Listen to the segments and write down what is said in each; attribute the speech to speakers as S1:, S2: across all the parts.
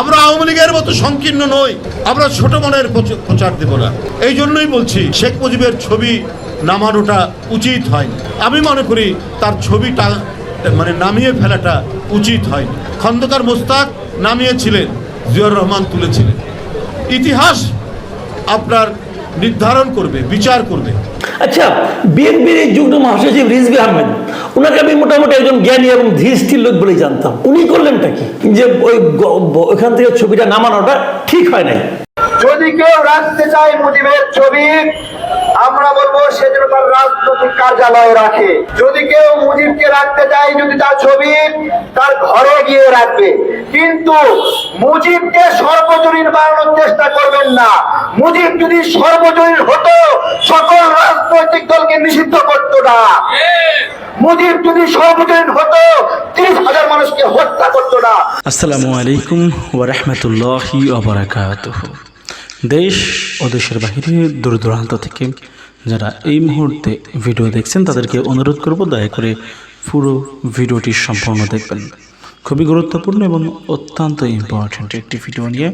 S1: আমরা আওয়ামী লীগের মতো সংকীর্ণ নই, আমরা ছোট মনের প্রচার দেব না। এই জন্যই বলছি, শেখ মুজিবের ছবি নামানোটা উচিত হয় আমি মনে করি তার ছবিটা মানে নামিয়ে ফেলাটা উচিত হয় খন্দকার মোস্তাক নামিয়েছিলেন জিয়র রহমান তুলেছিলেন। ইতিহাস আপনার নির্ধারণ করবে, বিচার করবে।
S2: আচ্ছা বিএনপির এই যুগ্ম মহাসচিব রিজবি আহমেদ ওনাকে আমি মোটামুটি একজন জ্ঞানী এবং ধীরস্থির লোক বলেই জানতাম। উনি করলেনটা কি? যে ওই ওইখান থেকে ছবিটা নামানোটা ঠিক হয় নাই।
S3: যদি কেউ রাখতে চায় মুজিবের ছবি, আমরা বলব সে যেন তার রাজনৈতিক কার্যালয়ে রাখে। যদি কেউ মুজিবকে রাখতে চায়, যদি তার ছবি তার ঘরে গিয়ে রাখবে। কিন্তু মুজিবকে সর্বজনীন বানানোর চেষ্টা করবেন না। মুজিব যদি সর্বজনীন হতো, সকল রাজনৈতিক দলকে নিষিদ্ধ করতো না। মুজিব যদি সর্বজনীন হতো, তিরিশ হাজার মানুষকে হত্যা করতো না।
S4: আসসালামু আলাইকুম ওরহমতুল্লাহি ওবরাকাতুহ দেশ ও দেশের বাহিরে দূর দূরান্ত থেকে যারা এই মুহূর্তে ভিডিও দেখছেন, তাদেরকে অনুরোধ করব দয়া করে পুরো ভিডিওটি সম্পূর্ণ দেখবেন। খুবই গুরুত্বপূর্ণ এবং অত্যন্ত ইম্পর্ট্যান্ট একটি ভিডিও নিয়ে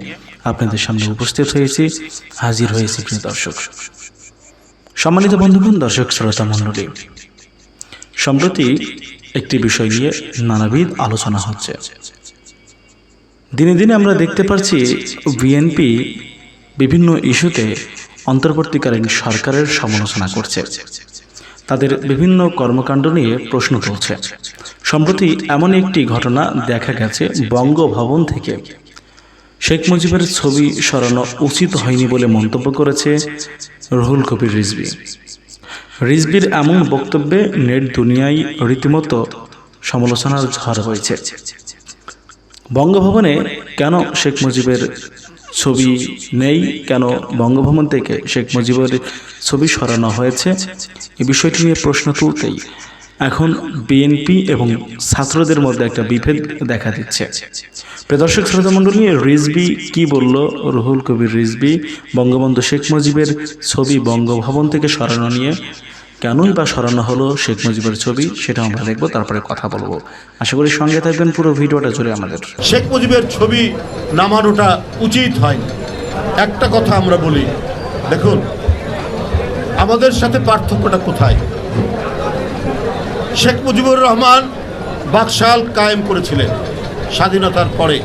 S4: আপনাদের সামনে উপস্থিত হয়েছি, হাজির হয়েছি প্রিয় দর্শক। সম্মানিত বন্ধুগণ, দর্শক শ্রোতা মণ্ডলী, সম্প্রতি একটি বিষয় নিয়ে নানাবিধ আলোচনা হচ্ছে। দিনে দিনে আমরা দেখতে পাচ্ছি বিএনপি বিভিন্ন ইস্যুতে অন্তর্বর্তীকালীন সরকারের সমালোচনা করছে। তাদের বিভিন্ন কর্মকাণ্ড নিয়ে প্রশ্ন তুলছে। সম্প্রতি এমন একটি ঘটনা দেখা গেছে বঙ্গভবন থেকে। শেখ মুজিবের ছবি সরানো উচিত হয়নি বলে মন্তব্য করেছে রুহুল কবির রিজভি। রিজবির এমন বক্তব্যে নেট দুনিয়ায় রীতিমতো সমালোচনার ঝড় হয়েছে বঙ্গভবনে কেন শেখ মুজিবের ছবি নেই কেন? বঙ্গভবন থেকে শেখ মুজিবের ছবি সরানো হয়েছে। এ বিষয়টি নিয়ে প্রশ্ন তুলতেই এখন বিএনপি এবং ছাত্রদের মধ্যে একটা বিভেদ দেখা দিচ্ছে। প্রদর্শক শ্রোতা মণ্ডলী রিজবি কি বলল? রুহুল কবির রিজবি, বঙ্গবন্ধু শেখ মুজিবের ছবি বঙ্গভবন থেকে সরানো নিয়ে কেনই বা সরানো হলো শেখ মুজিবের ছবি সেটা আমরা দেখব, তারপরে কথা বলব। আশা করি সঙ্গে থাকবেন, পুরো ভিডিওটা জুড়ে আমাদের।
S1: শেখ মুজিবের ছবি নামানোটা উচিত হয়নি। একটা কথা আমরা বলি, দেখুন, আমাদের সাথে পার্থক্যটা কোথায়? শেখ মুজিবুর রহমান বাকশাল কায়েম করেছিলেন স্বাধীনতার পরে।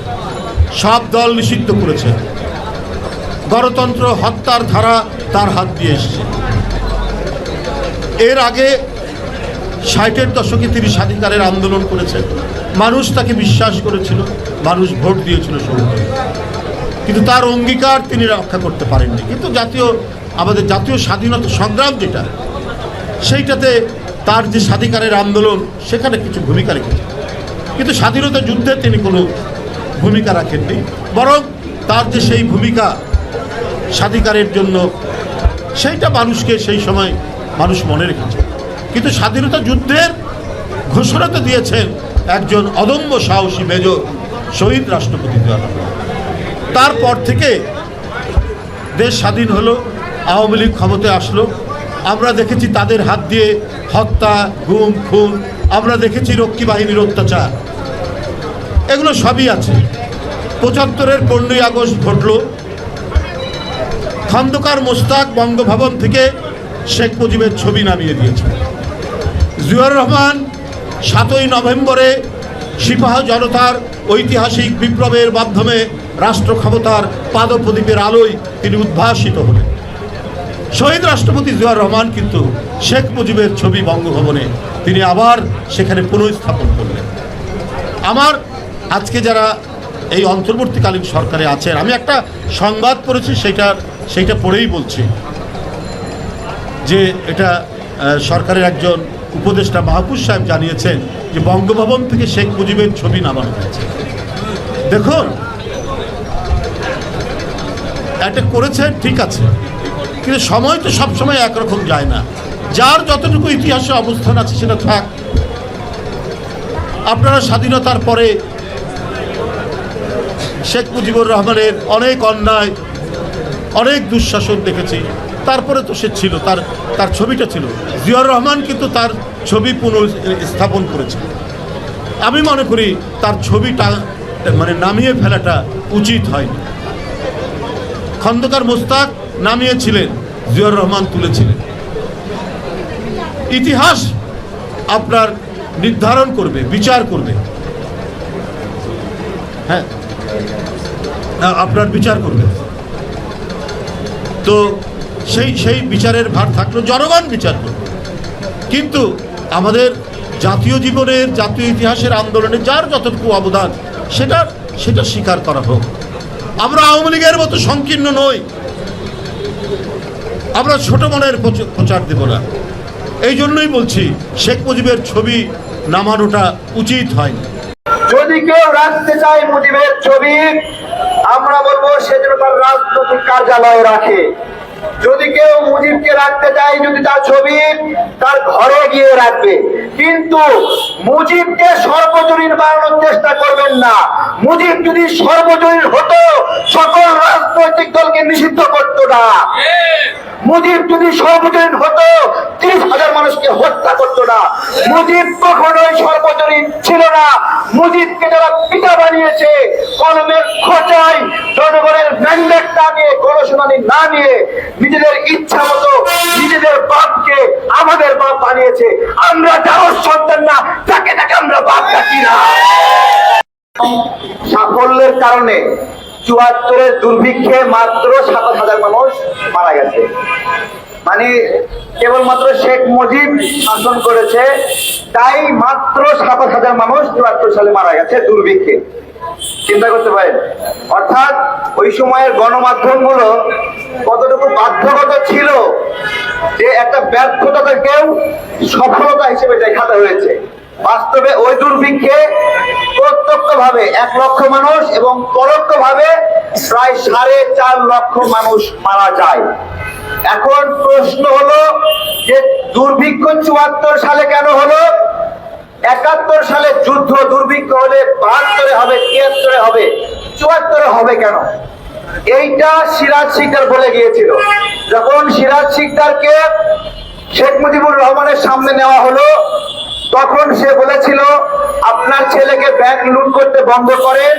S1: সব দল নিষিদ্ধ করেছে। গণতন্ত্র হত্যার ধারা তার হাত দিয়ে এসছে। এর আগে ষাটের দশকে তিনি স্বাধিকারের আন্দোলন করেছেন। মানুষ তাকে বিশ্বাস করেছিল, মানুষ ভোট দিয়েছিল সৌন্দর্য কিন্তু তার অঙ্গীকার তিনি রক্ষা করতে পারেননি। কিন্তু জাতীয়, আমাদের জাতীয় স্বাধীনতা সংগ্রাম যেটা, সেইটাতে তার যে স্বাধিকারের আন্দোলন, সেখানে কিছু ভূমিকা রেখেছে। কিন্তু স্বাধীনতা যুদ্ধে তিনি কোনো ভূমিকা রাখেননি। বরং তার যে সেই ভূমিকা স্বাধিকারের জন্য, সেইটা মানুষকে সেই সময় মানুষ মনে রেখেছে। কিন্তু স্বাধীনতা যুদ্ধের ঘোষণা তো দিয়েছেন একজন অদম্য সাহসী মেজর শহীদ রাষ্ট্রপতি তারপর থেকে দেশ স্বাধীন হলো, আওয়ামী লীগ ক্ষমতায় আসলো। আমরা দেখেছি তাদের হাত দিয়ে হত্যা, গুম, খুন, আমরা দেখেছি রক্ষী বাহিনীর অত্যাচার। এগুলো সবই আছে। পঁচাত্তরের পনেরোই আগস্ট ঘটলো। খন্দকার মোস্তাক বঙ্গভবন থেকে শেখ মুজিবের ছবি নামিয়ে দিয়েছে। জিয়াউর রহমান সাতই নভেম্বরে সিপাহ জনতার ঐতিহাসিক বিপ্লবের মাধ্যমে রাষ্ট্র ক্ষমতার পাদপ্রদীপের আলোয় তিনি উদ্ভাসিত হলেন। শহীদ রাষ্ট্রপতি জিয়াউর রহমান কিন্তু শেখ মুজিবের ছবি বঙ্গভবনে তিনি আবার সেখানে পুনঃস্থাপন করলেন। আমার আজকে যারা এই অন্তর্বর্তীকালীন সরকারে আছেন, আমি একটা সংবাদ পড়েছি, সেটার সেইটা পড়েই বলছি। যে এটা সরকারের একজন উপদেষ্টা মাহফুজ সাহেব জানিয়েছেন যে বঙ্গভবন থেকে শেখ মুজিবের ছবি নামানো হয়েছে। দেখুন, এটা করেছেন, ঠিক আছে, কিন্তু সময় তো সবসময় একরকম যায় না। যার যতটুকু ইতিহাসে অবস্থান আছে সেটা থাক। আপনারা স্বাধীনতার পরে শেখ মুজিবুর রহমানের অনেক অন্যায়, অনেক দুঃশাসন দেখেছি। তারপরে তো সে ছিল, তার তার ছবিটা ছিল। জিয়াউর রহমান কিন্তু তার ছবি পুনঃস্থাপন করেছে আমি মনে করি তার ছবিটা মানে নামিয়ে ফেলাটা উচিত হয়নি। খন্দকার মোস্তাক নামিয়েছিলেন জিয়র রহমান তুলেছিলেন। ইতিহাস আপনার নির্ধারণ করবে, বিচার করবে। হ্যাঁ আপনার বিচার করবে। তো সেই সেই বিচারের ভার থাকল জনগণ বিচার করবে। কিন্তু আমাদের জাতীয় জীবনের, জাতীয় ইতিহাসের আন্দোলনে যার যতটুকু অবদান সেটা সেটা স্বীকার করা হোক। আমরা আওয়ামী লীগের মতো সংকীর্ণ নই। আমরা ছোট মনের প্রচার দেব না। এই জন্যই বলছি, শেখ মুজিবের ছবি নামানোটা উচিত হয়নি।
S3: যদি কেউ রাখতে চায় মুজিবের ছবি, আমরা বলব সে যেন তার রাজনৈতিক কার্যালয়ে রাখে। যদি কেউ মুজিবকে রাখতে চায়, যদি তার ছবি তার ঘরে গিয়ে রাখবে। কিন্তু মুজিবকে সর্বজনীন বানানোর চেষ্টা করবেন না। মুজিব যদি সর্বজনীন হতো, সকল রাজনৈতিক দলকে নিষিদ্ধ করতো না। মুজিব যদি সর্বজনীন হতো, তিরিশ হাজার মানুষকে হত্যা করতো না। মুজিব কখনোই সর্বজনীন ছিল না। মুজিবকে যারা পিতা বানিয়েছে, কলমের খোঁচাই জনগণের ম্যান্ডেট না নিয়ে, গণশুনানি না নিয়ে নিজেদের ইচ্ছা মতো নিজেদের বাপকে আমাদের বাপ বানিয়েছে। আমরা যাওয়ার সন্তান না, তাকে তাকে আমরা বাপ ডাকি না। সাফল্যের কারণে চুয়াত্তরের দুর্ভিক্ষে মাত্র সাতাশ হাজার মানুষ মারা গেছে। মানে কেবলমাত্র শেখ মুজিব শাসন করেছে, তাই মাত্র সাতাশ হাজার মানুষ চুয়াত্তর সালে মারা গেছে দুর্ভিক্ষে। চিন্তা করতে পারেন। অর্থাৎ ওই সময়ের গণমাধ্যমগুলো কতটুকু বাধ্যগত ছিল যে একটা ব্যর্থতাকেও সফলতা হিসেবে দেখাতে হয়েছে। বাস্তবে ওই দুর্ভিক্ষে প্রত্যক্ষ ভাবে এক লক্ষ মানুষ এবং পরোক্ষ ভাবে প্রায় সাড়ে চার লক্ষ মানুষ মারা যায়। এখন প্রশ্ন হলো যে দুর্ভিক্ষ চুয়াত্তর সালে কেন হলো? একাত্তর সালে যুদ্ধ দুর্ভিক্ষ হলে বাহাত্তরে হবে, তিয়াত্তরে হবে, চুয়াত্তরে হবে কেন? এইটা সিরাজ শিকদার বলে গিয়েছিল। যখন সিরাজ শিকদারকে শেখ মুজিবুর রহমানের সামনে নেওয়া হলো, তখন সে বলেছিল, আপনার ছেলেকে ব্যাংক লুট করতে বন্ধ করেন,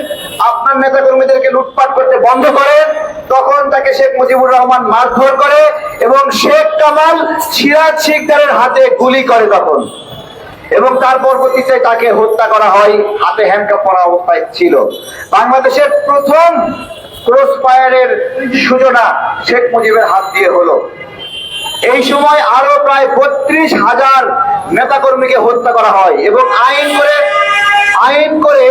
S3: আপনার নেতা কর্মীদেরকে লুটপাট করতে বন্ধ করেন। তখন তাকে শেখ মুজিবুর রহমান মারধর করে এবং শেখ কামাল সিরাজ শিকদারের হাতে গুলি করে তখন। এবং তার পরবর্তীতে তাকে হত্যা করা হয়, হাতে হ্যান্ডকাপ পরা অবস্থায় ছিল। বাংলাদেশের প্রথম ক্রস ফায়ারের সূচনা শেখ মুজিবের হাত দিয়ে হলো। এই সময় আরও প্রায় বত্রিশ হাজার নেতাকর্মীকে হত্যা করা হয় এবং আইন করে আইন করে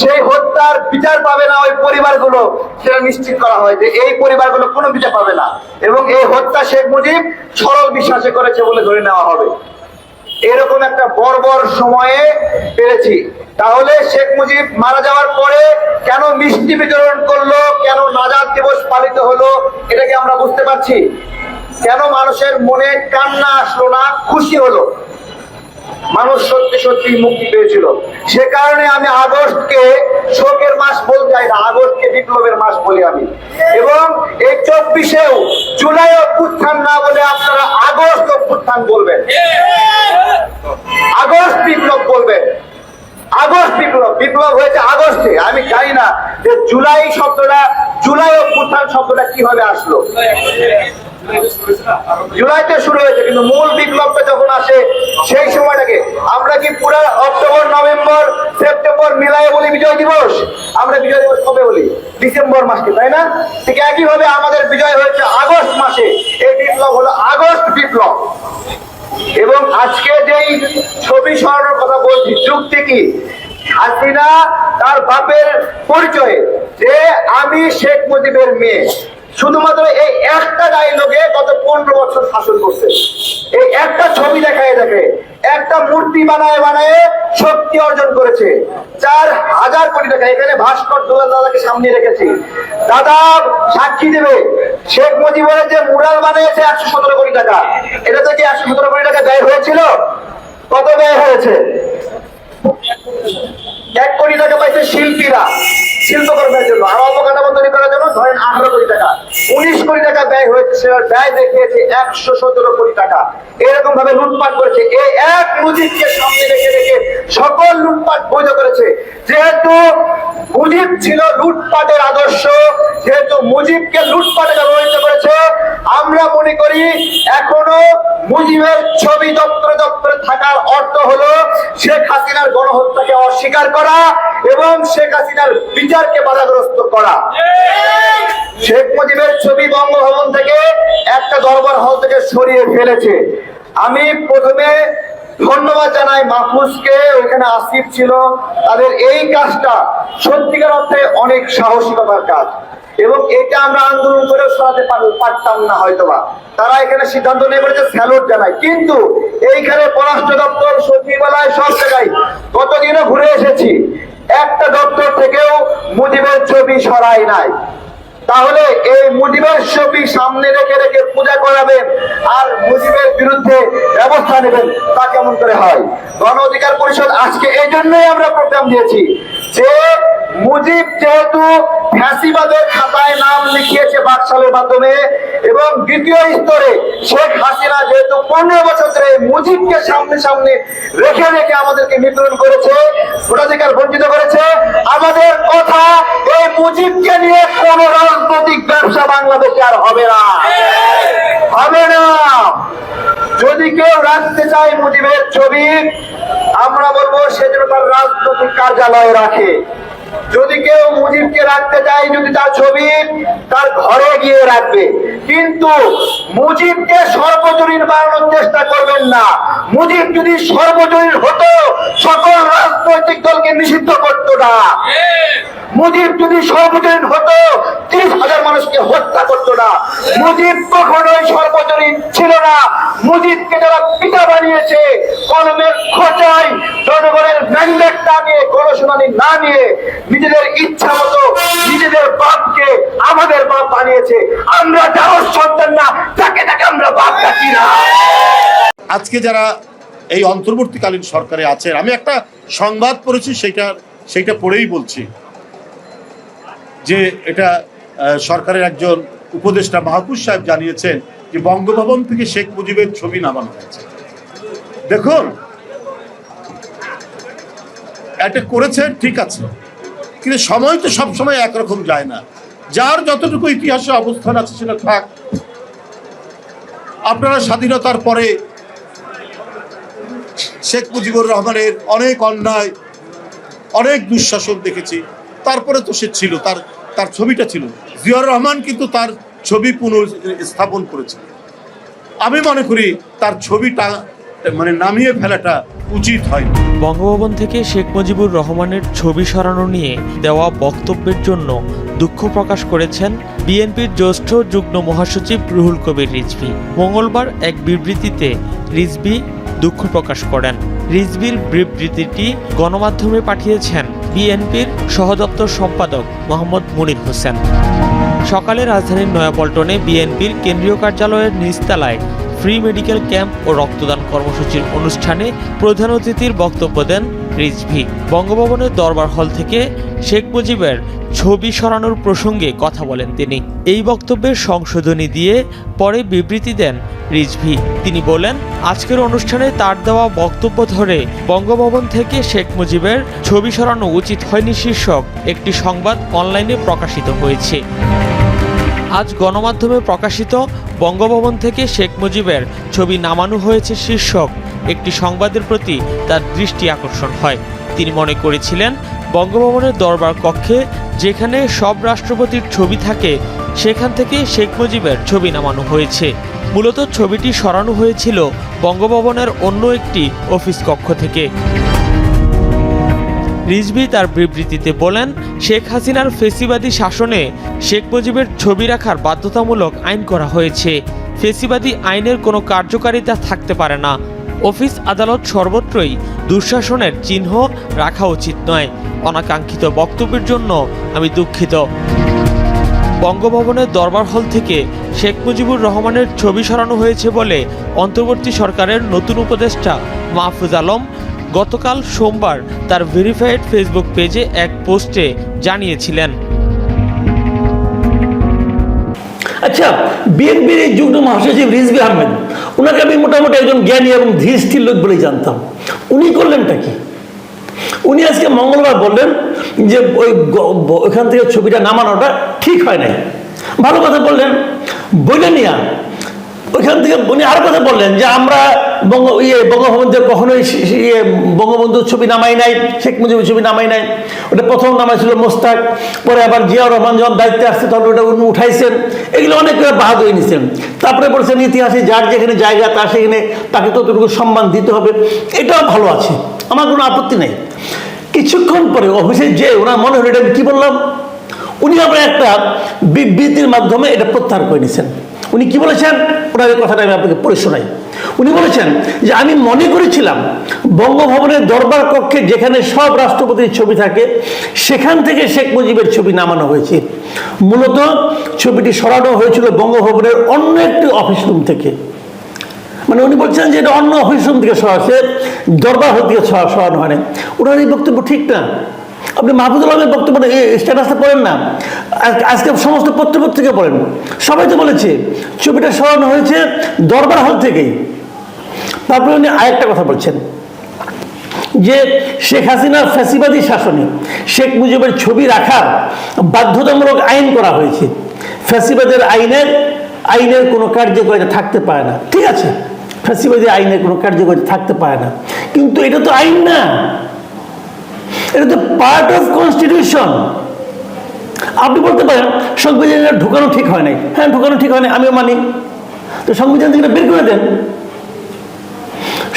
S3: সেই হত্যার বিচার পাবে না ওই পরিবারগুলো, সেটা নিশ্চিত করা হয় যে এই পরিবারগুলো কোনো বিচার পাবে না। এবং এই হত্যা শেখ মুজিব সরল বিশ্বাসে করেছে বলে ধরে নেওয়া হবে। এরকম একটা বর্বর সময়ে পেরেছি। তাহলে শেখ মুজিব মারা যাওয়ার পরে কেন মিষ্টি বিতরণ করল, কেন নাজার দিবস পালিত হলো, এটাকে আমরা বুঝতে পারছি। কেন মানুষের মনে কান্না আসলো না, খুশি হলো? মানুষ সত্যি সত্যি মুক্তি পেয়েছিল। সে কারণে আমি আগস্টকে শোকের মাস বলতে চাই না, আগস্টকে বিপ্লবের মাস বলি আমি। এবং এই চব্বিশেও জুলাই অভ্যুত্থান না বলে আপনারা আগস্ট অভ্যুত্থান বলবেন। আগস্ট বিপ্লব বলবেন। আগস্ট বিপ্লব বিপ্লব হয়েছে আগস্টে। আমি জানি না যে জুলাই শব্দটা, জুলাই অভ্যুত্থান শব্দটা কীভাবে আসলো। জুলাইতে শুরু হয়েছে, কিন্তু মূল বিপ্লবটা যখন আসে, সেই সময়টাকে আমরা কি পুরো অক্টোবর, নভেম্বর, সেপ্টেম্বর মিলাই বলি বিজয় দিবস? আমরা বিজয় দিবস কবে বলি? ডিসেম্বর মাসে তাই না? ঠিক একইভাবে আমাদের বিজয় হয়েছে আগস্ট মাসে। এই বিপ্লব হলো আগস্ট বিপ্লব। এবং আজকে যেই ছবি সরানোর কথা বলছি, যুক্তি কি? হাসিনা তার বাপের পরিচয়ে যে আমি শেখ মুজিবের মেয়ে। শুধুমাত্র এই একটা ডায়লগে গত পনেরো বছর শাসন করছে। এই একটা ছবি দেখায়, দেখে। একটা মূর্তি বানায় বানায় শক্তি অর্জন করেছে। চার হাজার কোটি টাকা, এখানে ভাস্কর দাদাকে সামনে রেখেছি। দাদা সাক্ষী দেবে। শেখ মুজিবের যে মুরাল বানিয়েছে একশো সতেরো কোটি টাকা। এটা থেকে একশো সতেরো কোটি টাকা ব্যয় হয়েছিল। কত ব্যয় হয়েছে? এক কোটি টাকা পাইছে শিল্পীরা শিল্পকর্মের জন্য আর অবকাঠামো তৈরি করার জন্য ধরেন আঠারো কোটি টাকা উনিশ কোটি টাকা ব্যয় হয়েছে ব্যয় দেখিয়েছে একশো সতেরো কোটি টাকা। এরকম ভাবে লুটপাট করেছে। এই এক মুজিবকে সামনে রেখে রেখে সকল লুটপাট বৈধ করেছে। যেহেতু মুজিব ছিল লুটপাটের আদর্শ যেহেতু মুজিবকে লুটপাটে ব্যবহৃত করেছে আমরা মনে করি এখনও মুজিবের ছবি দপ্তরে দপ্তরে থাকার অর্থ হলো শেখ হাসিনার গণহত্যাকে অস্বীকার করা এবং শেখ হাসিনার বিচারকে বাধাগ্রস্ত করা। শেখ মুজিবের ছবি বঙ্গভবন থেকে একটা দরবার হল থেকে সরিয়ে ফেলেছে। আমি প্রথমে ধন্যবাদ জানাই মাহফুজকে, ওইখানে আসিফ ছিল। তাদের এই কাজটা সত্যিকার অর্থে অনেক সাহসিকতার কাজ। এবং এটা আমরা আন্দোলন করেও সরাতে পারতাম না হয়তোবা। তারা এখানে সিদ্ধান্ত নিয়ে করেছে স্যালুট জানায় কিন্তু এইখানে পররাষ্ট্র দপ্তর, সচিবালয় সব জায়গায় গতদিনও ঘুরে এসেছি। একটা দপ্তর থেকেও মুজিবের ছবি সরাই নাই। তাহলে এই মুজিবের ছবি সামনে রেখে রেখে পূজা করাবেন আর মুজিবের বিরুদ্ধে ব্যবস্থা নেবেন, তা কেমন করে হয়? গণ অধিকার পরিষদ আজকে এই জন্যই আমরা প্রোগ্রাম দিয়েছি যে মুজিব যেহেতু ফ্যাসিবাদের খাতায় নাম লিখিয়েছে বাকশালের মাধ্যমে এবং দ্বিতীয় স্তরে শেখ হাসিনা যেহেতু পনেরো বছর ধরে মুজিবকে সামনে সামনে রেখে রেখে আমাদেরকে নিপীড়ন করেছে, ভোটাধিকার বঞ্চিত করেছে, আমাদের কথা এই মুজিবকে নিয়ে কোন রাজনৈতিক ব্যবসা বাংলাদেশে আর হবে না। হবে না। যদি কেউ রাখতে চায় মুজিবের ছবি, আমরা বলব সে যেন তার রাজনৈতিক কার্যালয়ে রাখে। যদি কেউ মুজিবকে রাখতে চায়, যদি তার ছবি তার ঘরে গিয়ে রাখবে। কিন্তু মুজিবকে সর্বজনীন বানানোর চেষ্টা করবেন না। মুজিব যদি সর্বজনীন হতো, সকল রাজনৈতিক দলকে নিষিদ্ধ করতো না। মুজিব যদি সর্বজনীন হতো, ত্রিশ হাজার মানুষকে হত্যা করতো না। মুজিব কখনোই সর্বজনীন ছিল না। মুজিবকে যারা পিতা বানিয়েছে, কলমের খোঁচাই জনগণের ম্যান্ডেটটা নিয়ে গণশুনানি না নিয়ে নিজেদের ইচ্ছা মতো নিজেদের বাপকে আমাদের বাপ বানিয়েছে। আমরা যার সন্তান না, তাকে তাকে আমরা বাপ ডাকি না।
S1: আজকে যারা এই অন্তর্বর্তীকালীন সরকারে আছেন, আমি একটা সংবাদ পড়েছি সেটা সেইটা পড়েই বলছি। যে এটা সরকারের একজন উপদেষ্টা মাহফুজ সাহেব জানিয়েছেন যে বঙ্গভবন থেকে শেখ মুজিবের ছবি নামানো হয়েছে। দেখুন, এটা করেছেন ঠিক আছে। কিন্তু সময় তো সবসময় একরকম যায় না। যার যতটুকু ইতিহাসে অবস্থান আছে সেটা থাক। আপনারা স্বাধীনতার পরে শেখ মুজিবুর রহমানের অনেক অন্যায়, অনেক দুঃশাসন দেখেছি। তারপরে তো সে ছিল, তার তার ছবিটা ছিল। জিয়াউর রহমান কিন্তু তার ছবি পুনঃস্থাপন করেছে। আমি মনে করি তার ছবিটা মানে নামিয়ে ফেলাটা উচিত হয়নি।
S5: বঙ্গভবন থেকে শেখ মুজিবুর রহমানের ছবি সরানো নিয়ে দেওয়া বক্তব্যের জন্য দুঃখ প্রকাশ করেছেন বিএনপির জ্যেষ্ঠ যুগ্ম মহাসচিব রুহুল কবির রিজভি। মঙ্গলবার এক বিবৃতিতে রিজভি দুঃখ প্রকাশ করেন। রিজভির বিবৃতিটি গণমাধ্যমে পাঠিয়েছেন বিএনপির সহদপ্তর সম্পাদক মোহাম্মদ মুনির হোসেন। সকালে রাজধানীর নয়াপল্টনে বিএনপির কেন্দ্রীয় কার্যালয়ের নিচতলায় ফ্রি মেডিকেল ক্যাম্প ও রক্তদান কর্মসূচির অনুষ্ঠানে প্রধান অতিথির বক্তব্য দেন রিজভি। বঙ্গভবনের দরবার হল থেকে শেখ মুজিবের ছবি সরানোর প্রসঙ্গে কথা বলেন তিনি। এই বক্তব্যের সংশোধনী দিয়ে পরে বিবৃতি দেন রিজভি। তিনি বলেন, আজকের অনুষ্ঠানে তার দেওয়া বক্তব্য ধরে বঙ্গভবন থেকে শেখ মুজিবের ছবি সরানো উচিত হয়নি শীর্ষক একটি সংবাদ অনলাইনে প্রকাশিত হয়েছে। আজ গণমাধ্যমে প্রকাশিত বঙ্গভবন থেকে শেখ মুজিবের ছবি নামানো হয়েছে শীর্ষক। একটি সংবাদের প্রতি তার দৃষ্টি আকর্ষণ হয়। তিনি মনে করেছিলেন, বঙ্গভবনের দরবার কক্ষে যেখানে সব রাষ্ট্রপতির ছবি থাকে, সেখান থেকে শেখ মুজিবের ছবি নামানো হয়েছে। মূলত ছবিটি সরানো হয়েছিল বঙ্গভবনের অন্য একটি অফিস কক্ষ থেকে। রিজভি তার বিবৃতিতে বলেন, শেখ হাসিনার ফেসিবাদী শাসনে শেখ মুজিবের ছবি রাখার বাধ্যতামূলক আইন করা হয়েছে। ফেসিবাদী আইনের কোনো কার্যকারিতা থাকতে পারে না। অফিস আদালত সর্বত্রই দুঃশাসনের চিহ্ন রাখা উচিত নয়। অনাকাঙ্ক্ষিত বক্তব্যের জন্য আমি দুঃখিত। বঙ্গভবনের দরবার হল থেকে শেখ মুজিবুর রহমানের ছবি সরানো হয়েছে বলে অন্তর্বর্তী সরকারের নতুন উপদেষ্টা মাহফুজ আলম গতকাল সোমবার তার ভেরিফাইড ফেসবুক পেজে এক পোস্টে জানিয়েছিলেন।
S2: আচ্ছা বিএনপির এই যুগ্ম মহাসচিব রিজভি আহমেদ, ওনাকে আমি মোটামুটি একজন জ্ঞানী এবং ধীরস্থির লোক বলেই জানতাম। উনি করলেনটা কি? উনি আজকে মঙ্গলবার বললেন যে ওই ওইখান থেকে ছবিটা নামানোটা ঠিক হয় নাই। ভালো কথা বললেন। বলে নিয়া ওইখান থেকে উনি আরও কথা বললেন যে আমরা বঙ্গ ইয়ে বঙ্গবন্ধুর কখনোই ইয়ে বঙ্গবন্ধুর ছবি নামাই নাই, শেখ মুজিবের ছবি নামাই নাই। ওটা প্রথম নামাইছিল মোস্তাক, পরে আবার জিয়াউর রহমান যখন দায়িত্বে আসছে তখন ওটা উনি উঠাইছেন। এগুলো অনেক বাহাদুরি নিছেন। তারপরে বলছেন ইতিহাসে যার যেখানে জায়গা তার সেখানে তাকে ততটুকু সম্মান দিতে হবে। এটাও ভালো আছে, আমার কোনো আপত্তি নেই। কিছুক্ষণ পরে অফিসে যে ওনার মনে হলো এটা আমি কি বললাম? উনি আবার একটা বিবৃতির মাধ্যমে এটা প্রত্যাহার করে নিয়েছেন উনি কি বলেছেন? ওনার এই কথাটা আমি আপনাকে পড়ে শোনাই। উনি বলেছেন যে, আমি মনে করেছিলাম বঙ্গভবনের দরবার কক্ষে যেখানে সব রাষ্ট্রপতির ছবি থাকে, সেখান থেকে শেখ মুজিবের ছবি নামানো হয়েছে। মূলত ছবিটি সরানো হয়েছিল বঙ্গভবনের অন্য একটি অফিস রুম থেকে। মানে উনি বলছেন যে, এটা অন্য অফিস রুম থেকে সরাসে দরবার সরা- সরানো হয় না ওনার এই বক্তব্য ঠিক না। আপনি মাহফুজুল আলমের বক্তব্য স্ট্যাটাসে পড়েন না। আজকে সমস্ত পত্রপত্রিকা পড়েন। সবাই তো বলেছে, ছবিটা সরানো হয়েছে দরবার হল থেকেই। তারপরে উনি আরেকটা কথা বলছেন, যে শেখ হাসিনার ফ্যাসিবাদী শাসনে শেখ মুজিবের ছবি রাখার বাধ্যতামূলক আইন করা হয়েছে। ফ্যাসিবাদের আইনের আইনের কোনো কার্যকারিতা থাকতে পারে না। ঠিক আছে, ফ্যাসিবাদী আইনের কোনো কার্যকারিতা থাকতে পারে না। কিন্তু এটা তো আইন না। এটা তো পার্ট অফ কনস্টিটিউশন আপনি বলতে পারেন, সংবিধানে ঢুকানো ঠিক হয় নাই। হ্যাঁ ঢুকানো ঠিক হয় নাই, আমিও মানি। তো সংবিধান থেকে বের করে দেন।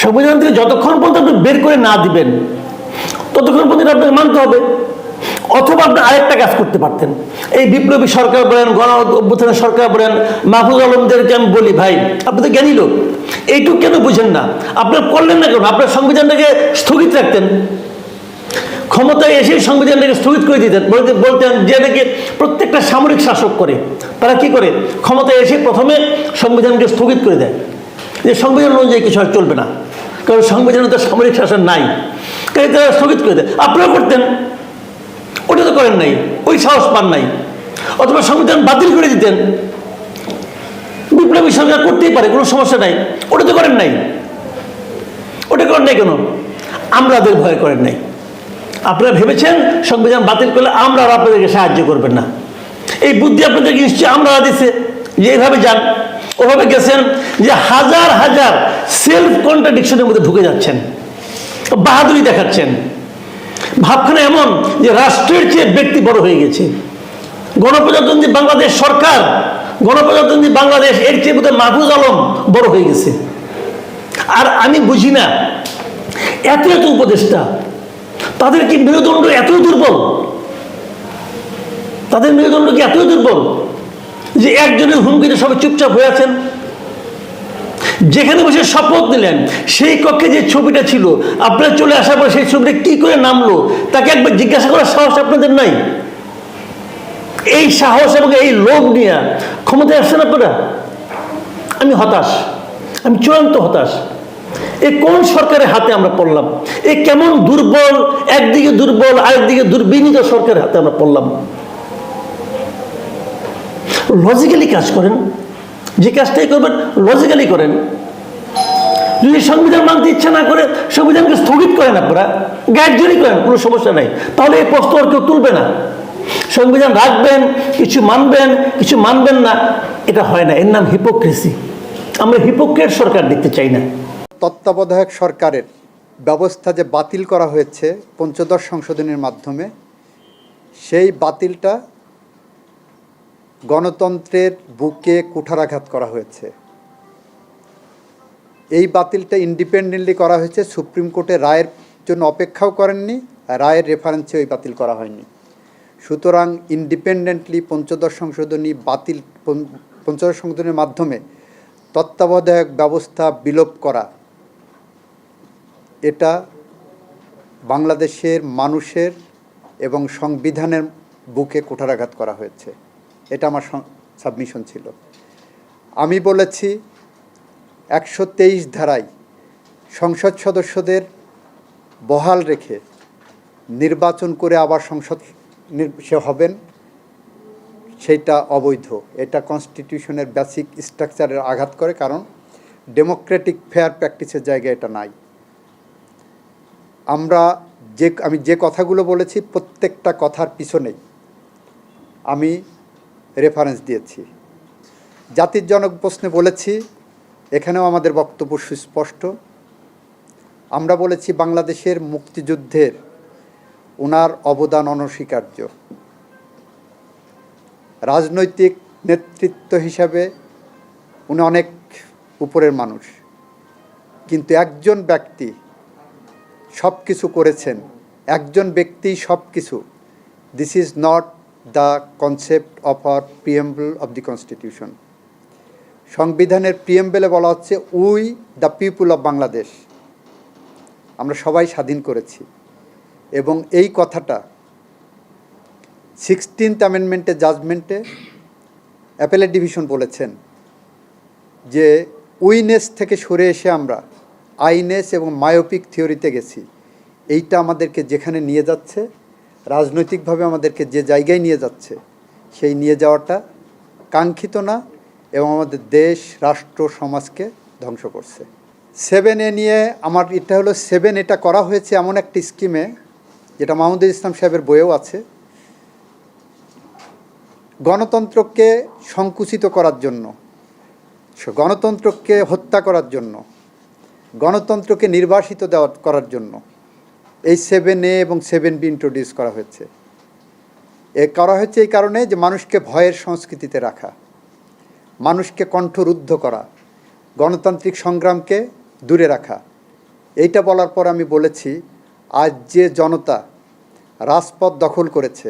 S2: সংবিধান থেকে যতক্ষণ পর্যন্ত আপনি বের করে না দিবেন, ততক্ষণ পর্যন্ত আপনাকে মানতে হবে। অথবা আপনি আরেকটা কাজ করতে পারতেন। এই বিপ্লবী সরকার বলেন, গণ অভ্যুত্থানের সরকার বলেন, মাহফুজ আলমদেরকে আমি বলি, ভাই, আপনি তো জ্ঞানী লোক। এইটুকু কেন বুঝেন না? আপনার করলেন না কেন? আপনার সংবিধানটাকে স্থগিত রাখতেন। ক্ষমতায় এসে সংবিধানটাকে স্থগিত করে দিতেন। বলতে বলতেন যে নাকি প্রত্যেকটা সামরিক শাসক করে, তারা কি করে? ক্ষমতায় এসে প্রথমে সংবিধানকে স্থগিত করে দেয়। যে সংবিধান অনুযায়ী কিছু আর চলবে না। কারণ সংবিধানে তো সামরিক শাসন নাই। তাই তারা স্থগিত করে দেয়। আপনারা করতেন। ওটা তো করেন নাই। ওই সাহস পান নাই। অথবা সংবিধান বাতিল করে দিতেন। বিপ্লবী সরকার করতেই পারে, কোনো সমস্যা নাই। ওটা তো করেন নাই। ওটা করেন নাই কেন? আমরাদের ভয় করেন নাই। আপনারা ভেবেছেন সংবিধান বাতিল করলে আমরা আর আপনাদেরকে সাহায্য করবেন না। এই বুদ্ধি আপনাদেরকে নিশ্চয়ই আমরা দিচ্ছে যে এইভাবে যান, ওভাবে গেছেন যে হাজার হাজার সেলফ কন্ট্রাডিকশনের মধ্যে ঢুকে যাচ্ছেন, বাহাদুরি দেখাচ্ছেন। ভাবখানা এমন যে রাষ্ট্রের চেয়ে ব্যক্তি বড় হয়ে গেছে। গণপ্রজাতন্ত্রী বাংলাদেশ সরকার, গণপ্রজাতন্ত্রী বাংলাদেশ এর চেয়ে বোধহয় মাহফুজ আলম বড় হয়ে গেছে। আর আমি বুঝি না, এত এত উপদেষ্টা তাদের কি মেরুদণ্ড এত দুর্বল। তাদের মেরুদণ্ড কি এতই দুর্বল যে একজনের হুমকিতে সবাই চুপচাপ হয়ে আছেন? যেখানে বসে শপথ নিলেন, সেই কক্ষে যে ছবিটা ছিল, আপনার চলে আসার পর সেই ছবিটা কি করে নামলো, তাকে একবার জিজ্ঞাসা করার সাহস আপনাদের নাই? এই সাহস এবং এই লোভ নিয়ে ক্ষমতায় আসছেন আপনারা? আমি হতাশ, আমি চূড়ান্ত হতাশ। এ কোন সরকারের হাতে আমরা পড়লাম? এ কেমন দুর্বল, একদিকে দুর্বল, আরেকদিকে দুর্বিনীত সরকারের হাতে আমরা পড়লাম? লজিক্যালি কাজ করেন। যে কাজটাই করবেন লজিক্যালি করেন। যদি সংবিধান মানতে ইচ্ছা না করে, সংবিধানকে স্থগিত করেন আপনারা গ্যাটজরি করেন, কোনো সমস্যা নাই। তাহলে এই প্রশ্ন আর কেউ তুলবে না। সংবিধান রাখবেন, কিছু মানবেন কিছু মানবেন না, এটা হয় না। এর নাম হিপোক্রেসি আমরা হিপোক্রেট সরকার দেখতে চাই না।
S6: তত্ত্বাবধায়ক সরকারের ব্যবস্থা যে বাতিল করা হয়েছে পঞ্চদশ সংশোধনের মাধ্যমে, সেই বাতিলটা গণতন্ত্রের বুকে কুঠারাঘাত করা হয়েছে। এই বাতিলটা ইন্ডিপেন্ডেন্টলি করা হয়েছে, সুপ্রিম কোর্টের রায়ের জন্য অপেক্ষাও করেননি, রায়ের রেফারেন্সে ওই বাতিল করা হয়নি। সুতরাং ইন্ডিপেন্ডেন্টলি পঞ্চদশ সংশোধনী বাতিল, পঞ্চদশ সংশোধনের মাধ্যমে তত্ত্বাবধায়ক ব্যবস্থা বিলোপ করা এটা বাংলাদেশের মানুষের এবং সংবিধানের বুকে কুঠারাঘাত করা হয়েছে। এটা আমার সাবমিশন ছিল। আমি বলেছি, একশো তেইশ ধারায় সংসদ সদস্যদের বহাল রেখে নির্বাচন করে আবার সংসদ সে হবেন সেইটা অবৈধ। এটা কনস্টিটিউশনের বেসিক স্ট্রাকচারের আঘাত করে, কারণ ডেমোক্রেটিক ফেয়ার প্র্যাকটিসের জায়গায় এটা নাই। আমরা যে, আমি যে কথাগুলো বলেছি প্রত্যেকটা কথার পিছনেই আমি রেফারেন্স দিয়েছি। জাতির জনক প্রশ্নে বলেছি, এখানেও আমাদের বক্তব্য সুস্পষ্ট। আমরা বলেছি বাংলাদেশের মুক্তিযুদ্ধের ওনার অবদান অনস্বীকার্য। রাজনৈতিক নেতৃত্ব হিসাবে উনি অনেক উপরের মানুষ। কিন্তু একজন ব্যক্তি সব কিছু করেছেন। একজন ব্যক্তি সব কিছু this is not the concept of our preamble of the constitution সংবিধানের প্রিয়েম্বেলে বলা হচ্ছে we the people of Bangladesh আমরা সবাই স্বাধীন করেছি। এবং এই কথাটা সিক্সটিন্থ অ্যামেন্ডমেন্টের জাজমেন্টে অ্যাপেলেট ডিভিশন বলেছেন যে উইনেস থেকে সরে এসে আমরা আইনেস এবং মায়োপিক থিওরিতে গেছি। এইটা আমাদেরকে যেখানে নিয়ে যাচ্ছে, রাজনৈতিকভাবে আমাদেরকে যে জায়গায় নিয়ে যাচ্ছে, সেই নিয়ে যাওয়াটা কাঙ্ক্ষিত না এবং আমাদের দেশ, রাষ্ট্র, সমাজকে ধ্বংস করছে। সেভেন এ নিয়ে আমার এটা হলো সেভেন, এটা করা হয়েছে এমন একটি স্কিমে, যেটা মাহমুদুল ইসলাম সাহেবের বইয়েও আছে। গণতন্ত্রকে সংকুচিত করার জন্য গণতন্ত্রকে হত্যা করার জন্য গণতন্ত্রকে নির্বাসিত দেওয়া করার জন্য। এই সেভেন এ এবং সেভেন বি ইন্ট্রোডিউস করা হয়েছে। এ করা হয়েছে এই কারণে যে মানুষকে ভয়ের সংস্কৃতিতে রাখা, মানুষকে কণ্ঠরুদ্ধ করা, গণতান্ত্রিক সংগ্রামকে দূরে রাখা। এইটা বলার পর আমি বলেছি, আজ যে জনতা রাজপথ দখল করেছে,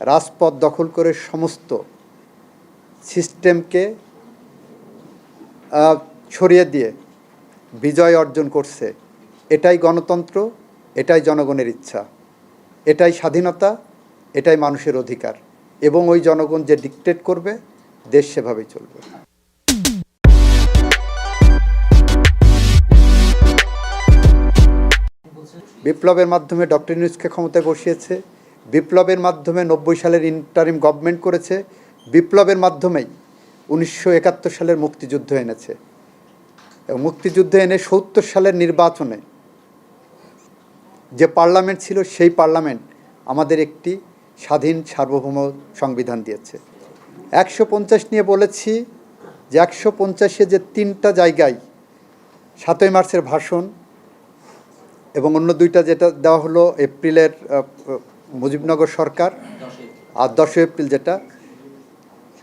S6: রাজপথ দখল করে সমস্ত সিস্টেমকে ছড়িয়ে দিয়ে বিজয় অর্জন করছে। এটাই গণতন্ত্র, এটাই জনগণের ইচ্ছা। এটাই স্বাধীনতা, এটাই মানুষের অধিকার। এবং ওই জনগণ যে ডিকটেট করবে, দেশ সেভাবেই চলবে। বিপ্লবের মাধ্যমে ডক্টর ইউনুসকে ক্ষমতায় বসিয়েছে। বিপ্লবের মাধ্যমে নব্বই সালের ইন্টারিম গভর্নমেন্ট করেছে। বিপ্লবের মাধ্যমেই উনিশশো একাত্তর সালের মুক্তিযুদ্ধ এনেছে। মুক্তিযুদ্ধ এনে সত্তর সালের নির্বাচনে যে পার্লামেন্ট ছিল, সেই পার্লামেন্ট আমাদের একটি স্বাধীন সার্বভৌম সংবিধান দিয়েছে। একশো পঞ্চাশ নিয়ে বলেছি যে একশো পঞ্চাশে যে তিনটা জায়গায় সাতই মার্চের ভাষণ এবং অন্য দুইটা যেটা দেওয়া হলো এপ্রিলের মুজিবনগর সরকার আর দশই এপ্রিল যেটা,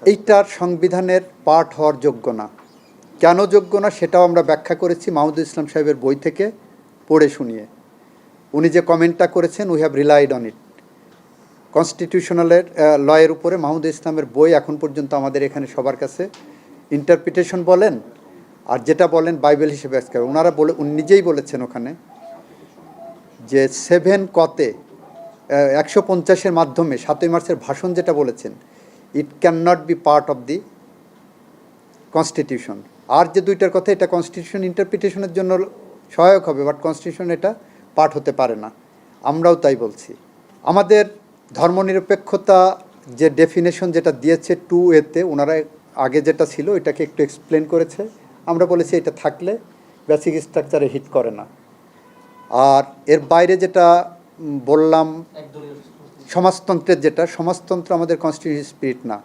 S6: এইটার সংবিধানের পাঠ হওয়ার যোগ্য না। কেন যোগ্য না, সেটাও আমরা ব্যাখ্যা করেছি মাহমুদুল ইসলাম সাহেবের বই থেকে, পড়ে শুনিয়ে। উনি যে কমেন্টটা করেছেন we have relied on it কনস্টিটিউশনালের লয়ের উপরে মাহমুদুল ইসলামের বই এখন পর্যন্ত আমাদের এখানে সবার কাছে। ইন্টারপ্রিটেশন বলেন, আর যেটা বলেন বাইবেল হিসেবে আজকে। ওনারা বলে, উনি নিজেই বলেছেন ওখানে যে সেভেন কতে একশো পঞ্চাশের মাধ্যমে, সাতই মার্চের ভাষণ যেটা বলেছেন it can not be part of the constitution আর যে দুইটার কথা এটা কনস্টিটিউশন ইন্টারপ্রিটেশনের জন্য সহায়ক হবে বাট কনস্টিটিউশন এটা পাঠ হতে পারে না। আমরাও তাই বলছি। আমাদের ধর্মনিরপেক্ষতা যে ডেফিনেশন যেটা দিয়েছে টু এতে ওনারা আগে যেটা ছিল এটাকে একটু এক্সপ্লেন করেছে। আমরা বলেছি এটা থাকলে বেসিক স্ট্রাকচারে হিট করে না। আর এর বাইরে যেটা বললাম সমাজতন্ত্রের যেটা সমাজতন্ত্র আমাদের কনস্টিটিউশন স্পিরিট না।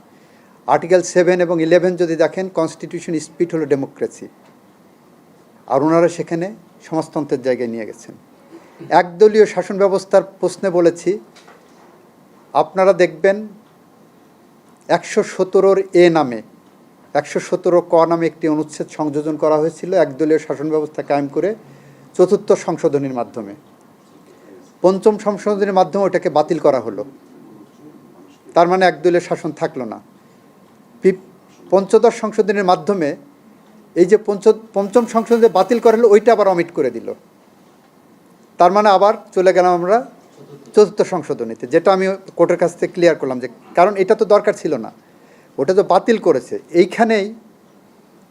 S6: আর্টিকেল সেভেন এবং ইলেভেন যদি দেখেন কনস্টিটিউশন স্পিড হলো ডেমোক্রেসি আর ওনারা সেখানে সমাজতন্ত্রের জায়গায় নিয়ে গেছেন। একদলীয় শাসন ব্যবস্থার প্রশ্নে বলেছি, আপনারা দেখবেন একশো সতেরোর এ নামে, একশো সতেরো ক নামে একটি অনুচ্ছেদ সংযোজন করা হয়েছিল একদলীয় শাসন ব্যবস্থা কায়েম করে চতুর্থ সংশোধনীর মাধ্যমে। পঞ্চম সংশোধনীর মাধ্যমে ওটাকে বাতিল করা হলো। তার মানে একদলীয় শাসন থাকল না। পঞ্চদশ সংশোধনের মাধ্যমে এই যে পঞ্চ, পঞ্চম সংশোধনী বাতিল করা হলো ওইটা আবার অমিট করে দিল। তার মানে আবার চলে গেলাম আমরা চতুর্থ সংশোধনীতে, যেটা আমি কোর্টের কাছ থেকে ক্লিয়ার করলাম যে, কারণ এটা তো দরকার ছিল না। ওটা তো বাতিল করেছে। এইখানেই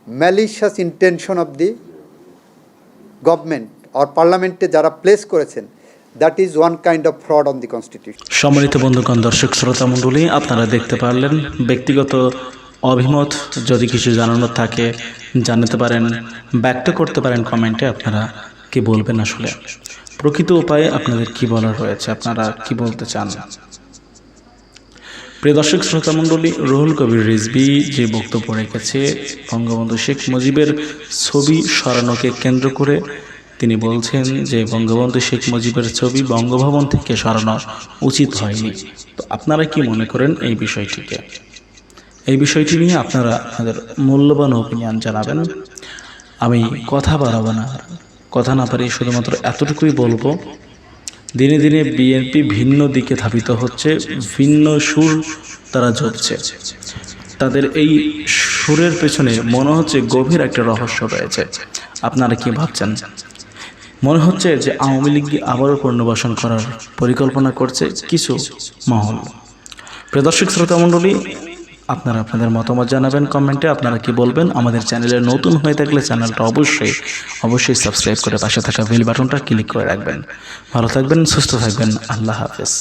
S6: malicious intention of the government আর পার্লামেন্টে যারা প্লেস করেছেন that is one kind of fraud on the constitution
S4: সম্মানিত বন্ধুগণ, দর্শক, শ্রোতা মণ্ডলী, আপনারা দেখতে পারলেন ব্যক্তিগত অভিমত যদি কিছু জানানোর থাকে, জানাতে পারেন, ব্যক্ত করতে পারেন কমেন্টে আপনারা কি বলবেন আসলে। প্রকৃত উপায়ে আপনাদের কি বলার রয়েছে, আপনারা কি বলতে চান? প্রিয় দর্শক, শ্রোতা মণ্ডলী, রুহুল কবির রিজবি যে বক্তব্য রেখেছে, বঙ্গবন্ধু শেখ মুজিবের ছবি সরানোকে কেন্দ্র করে তিনি বলছেন যে, বঙ্গবন্ধু শেখ মুজিবের ছবি বঙ্গভবন থেকে সরানো উচিত হয়নি। তো আপনারা কি মনে করেন এই বিষয়টিকে? এই বিষয়টি নিয়ে আপনারা আপনাদের মূল্যবান ওপিনিয়ন জানাবেন। আমি কথা বাড়াবো না। কথা না পারি শুধুমাত্র এতটুকুই বলব, দিনে দিনে বিএনপি ভিন্ন দিকে ধাবিত হচ্ছে, ভিন্ন সুর তারা জ্বলছে তাদের এই সুরের পেছনে মনে হচ্ছে গভীর একটা রহস্য রয়েছে। আপনারা কি ভাবছেন? মনে হচ্ছে যে আওয়ামী লীগ আবারও পুনর্বাসন করার পরিকল্পনা করছে কিছু মহল। প্রিয় দর্শক, শ্রোতা মণ্ডলী আপনারা আপনাদের মতামত জানাবেন কমেন্টে। আপনারা কি বলবেন? আমাদের চ্যানেলে নতুন হয়ে থাকলে চ্যানেলটা অবশ্যই অবশ্যই সাবস্ক্রাইব করে পাশে থাকা বেল বাটনটা ক্লিক করে রাখবেন। ভালো থাকবেন, সুস্থ থাকবেন। আল্লাহ হাফেজ।